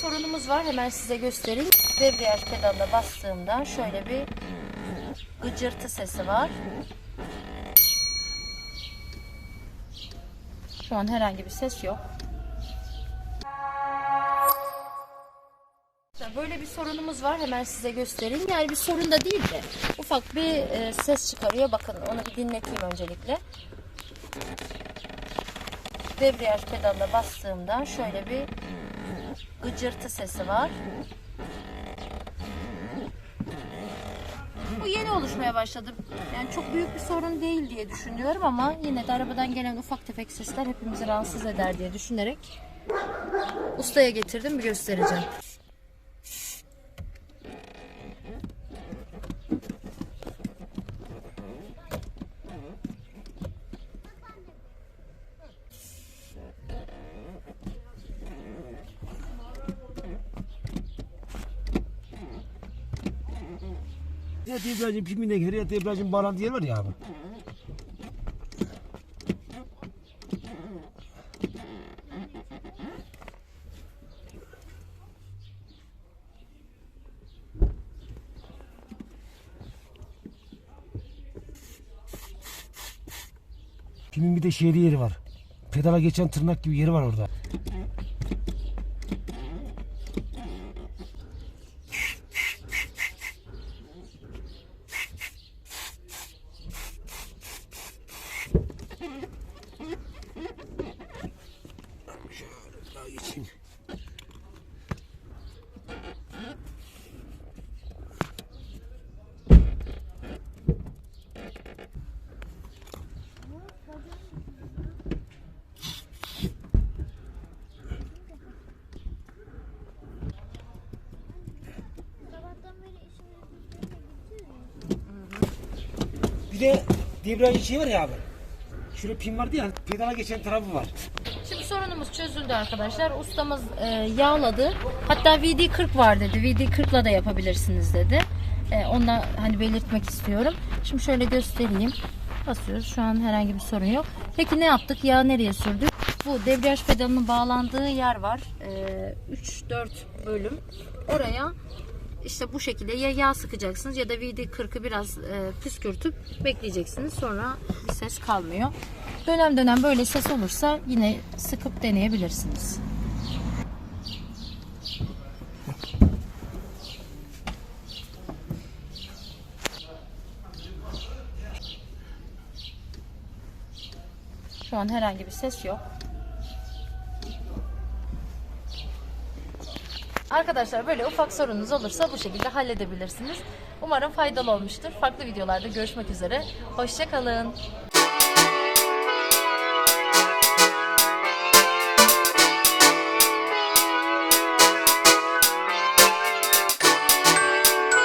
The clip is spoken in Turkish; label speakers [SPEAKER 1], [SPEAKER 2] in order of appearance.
[SPEAKER 1] sorunumuz var. Hemen size göstereyim. Debriyaj pedalına bastığımda şöyle bir gıcırtı sesi var. Şu an herhangi bir ses yok. Böyle bir sorunumuz var. Hemen size göstereyim. Yani bir sorun da değil de ufak bir e, ses çıkarıyor. Bakın onu bir dinleteyim öncelikle. Debriyaj pedalına bastığımda şöyle bir gıcırtı sesi var. Bu yeni oluşmaya başladı. Yani çok büyük bir sorun değil diye düşünüyorum ama yine de arabadan gelen ufak tefek sesler hepimizi rahatsız eder diye düşünerek ustaya getirdim bir göstereceğim.
[SPEAKER 2] Ya debriyajın pimine göre ya debriyajın bağlantı yeri var ya abi. Pimin bir de şeyli yeri var. Pedala geçen tırnak gibi yeri var orada. Bir de debriyajın şey var ya abi. Şurada pin vardı ya pedala geçen tarafı var.
[SPEAKER 1] Şimdi sorunumuz çözüldü arkadaşlar. Ustamız e, yağladı. Hatta VD40 var dedi. VD40'la da yapabilirsiniz dedi. E, ondan hani belirtmek istiyorum. Şimdi şöyle göstereyim. Basıyoruz. Şu an herhangi bir sorun yok. Peki ne yaptık? Yağı nereye sürdük? Bu debriyaj pedalının bağlandığı yer var. E, 3-4 bölüm. Oraya işte bu şekilde ya yağ sıkacaksınız ya da VD40'ı biraz e, püskürtüp bekleyeceksiniz. Sonra bir ses kalmıyor. Dönem dönem böyle ses olursa yine sıkıp deneyebilirsiniz. Şu an herhangi bir ses yok. Arkadaşlar böyle ufak sorunuz olursa bu şekilde halledebilirsiniz. Umarım faydalı olmuştur. Farklı videolarda görüşmek üzere. Hoşçakalın.